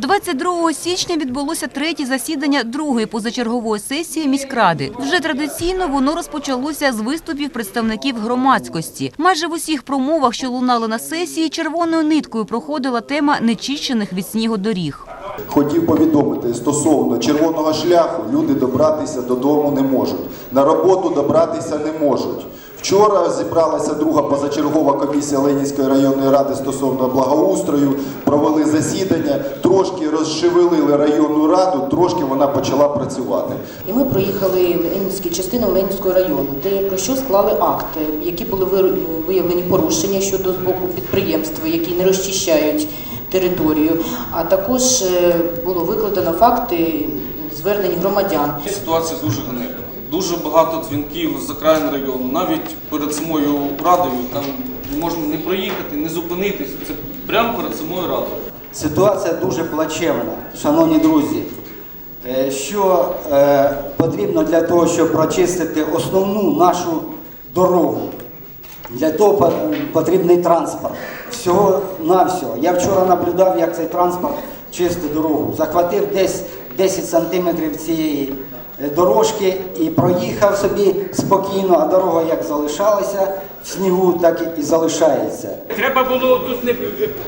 22 січня відбулося третє засідання другої позачергової сесії міськради. Вже традиційно воно розпочалося з виступів представників громадськості. Майже в усіх промовах, що лунали на сесії, червоною ниткою проходила тема нечищених від снігу доріг. Хотів повідомити стосовно червоного шляху люди добратися додому не можуть. На роботу добратися не можуть. Вчора зібралася друга позачергова комісія Ленінської районної ради стосовно благоустрою. Провели засідання, трошки розшевелили районну раду, трошки вона почала працювати. І ми проїхали Ленінські частину Ленінського району, де про що склали акти, які були виявлені порушення щодо з боку підприємств, які не розчищають територію. А також е, було викладено факти звернень громадян. Ситуація дуже ганебна. Дуже багато дзвінків з окраїн району. Навіть перед самою радою там можна не проїхати, не зупинитися. Це прямо перед самою радою. Ситуація дуже плачевна, шановні друзі. Е, Що е, потрібно для того, щоб прочистити основну нашу дорогу? Для того потрібний транспорт. Всього навсього. Я вчора наблюдав, як цей транспорт чистить дорогу. Захватив десь 10 сантиметрів цієї дорожки і проїхав собі спокійно, а дорога як залишалася в снігу, так і залишається. Треба було тут не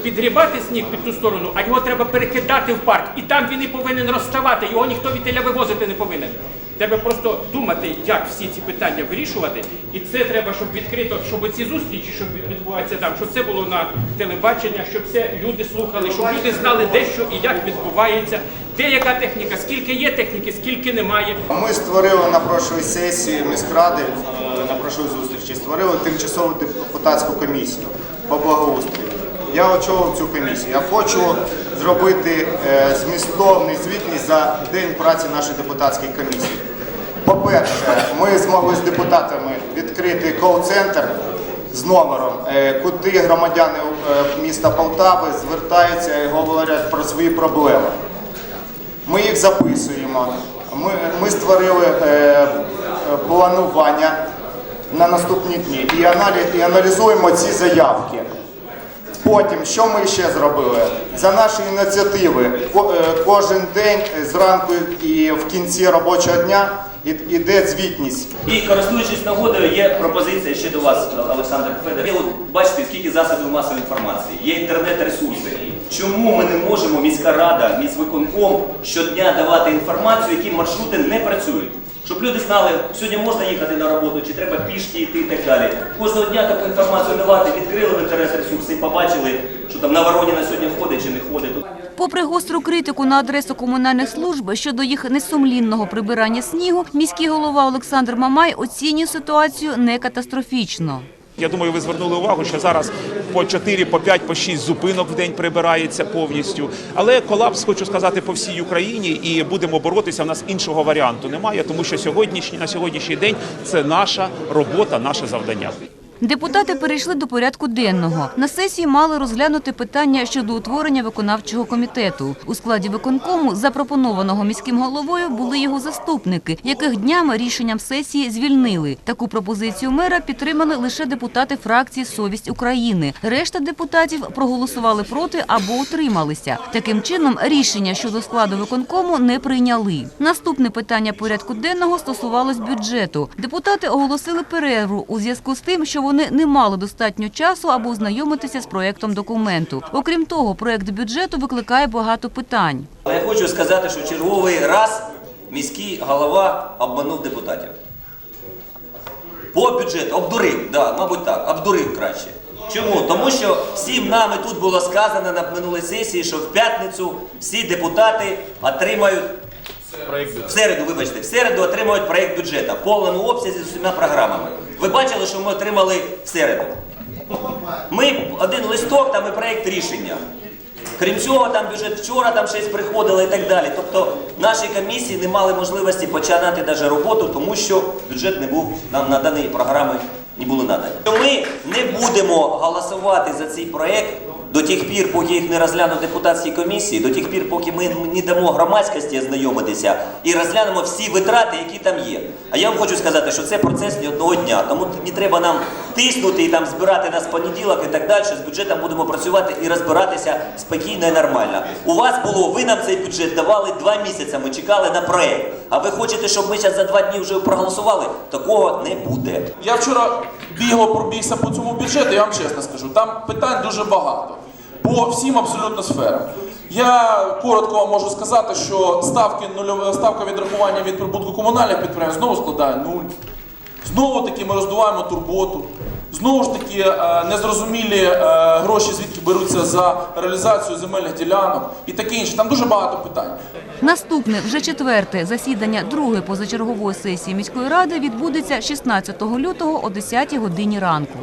підгрібати сніг під ту сторону, а його треба перекидати в парк. І там він і повинен розставати, його ніхто від теля вивозити не повинен. Треба просто думати, як всі ці питання вирішувати. І це треба, щоб відкрито, щоб ці зустрічі, що відбуваються там, щоб це було на телебачення, щоб це люди слухали, щоб люди знали, де що і як відбувається, де яка техніка, скільки є техніки, скільки немає. Ми створили на прошлій сесії міськради, е, на прошлій зустрічі, створили тимчасову депутатську комісію по благоустрою. Я очолив цю комісію. Я хочу зробити е, змістовний звітність за день праці нашої депутатської комісії. По-перше, ми змогли з депутатами відкрити кол-центр з номером, е, куди громадяни міста Полтави звертаються і говорять про свої проблеми. Ми їх записуємо. Ми, ми створили е, планування на наступні дні і, аналі, і аналізуємо ці заявки. Потім, що ми ще зробили? За наші ініціативи е, кожен день е, зранку і в кінці робочого дня іде звітність. І користуючись нагодою, є пропозиція ще до вас, Олександр Федор. От, бачите, скільки засобів масової інформації, є інтернет-ресурси. Чому ми не можемо, міська рада, міськвиконком щодня давати інформацію, які маршрути не працюють? Щоб люди знали, сьогодні можна їхати на роботу, чи треба пішки йти і так далі. Кожного дня таку інформацію давати, відкрили в інтернет-ресурси і побачили, що там на Вороніна сьогодні ходить чи не ходить. Попри гостру критику на адресу комунальних служб щодо їх несумлінного прибирання снігу, міський голова Олександр Мамай оцінює ситуацію не катастрофічно. Я думаю, ви звернули увагу, що зараз по 4, по 5, по 6 зупинок в день прибирається повністю. Але колапс, хочу сказати, по всій Україні, і будемо боротися. У нас іншого варіанту немає, тому що сьогоднішній на сьогоднішній день це наша робота, наше завдання. Депутати перейшли до порядку денного. На сесії мали розглянути питання щодо утворення виконавчого комітету. У складі виконкому, запропонованого міським головою, були його заступники, яких днями рішенням сесії звільнили. Таку пропозицію мера підтримали лише депутати фракції Совість України. Решта депутатів проголосували проти або утрималися. Таким чином, рішення щодо складу виконкому не прийняли. Наступне питання порядку денного стосувалось бюджету. Депутати оголосили перерву у зв'язку з тим, що вони не мали достатньо часу, аби ознайомитися з проектом документу. Окрім того, проект бюджету викликає багато питань. Але я хочу сказати, що черговий раз міський голова обманув депутатів. По бюджету обдурив, да, мабуть так, обдурив краще. Чому? Тому що всім нами тут було сказано на минулій сесії, що в п'ятницю всі депутати отримають в середу, вибачте, в середу отримують проєкт бюджету в повному обсязі з усіма програмами. Ви бачили, що ми отримали всередину. Ми один листок, там і проєкт рішення. Крім цього, там бюджет вчора там щось приходило і так далі. Тобто наші комісії не мали можливості починати навіть роботу, тому що бюджет не був нам наданий, програми не були надані. Ми не будемо голосувати за цей проєкт До тих пір, поки їх не розглянуть депутатські комісії, до тих пір, поки ми не дамо громадськості ознайомитися і розглянемо всі витрати, які там є. А я вам хочу сказати, що це процес не одного дня. Тому не треба нам тиснути і там збирати нас в понеділок і так далі. З бюджетом будемо працювати і розбиратися спокійно і нормально. У вас було, ви нам цей бюджет давали два місяці. Ми чекали на проект. А ви хочете, щоб ми зараз за два дні вже проголосували? Такого не буде. Я вчора бігло пробігся по цьому бюджету, я вам чесно скажу, там питань дуже багато. По всім абсолютно сферам. Я коротко вам можу сказати, що ставки ставка відрахування від прибутку комунальних підприємств знову складає нуль. Знову таки ми роздуваємо турботу. Знову ж таки, е, незрозумілі е, гроші, звідки беруться за реалізацію земельних ділянок і таке інше. Там дуже багато питань. Наступне, вже четверте засідання другої позачергової сесії міської ради відбудеться 16 лютого о 10 годині ранку.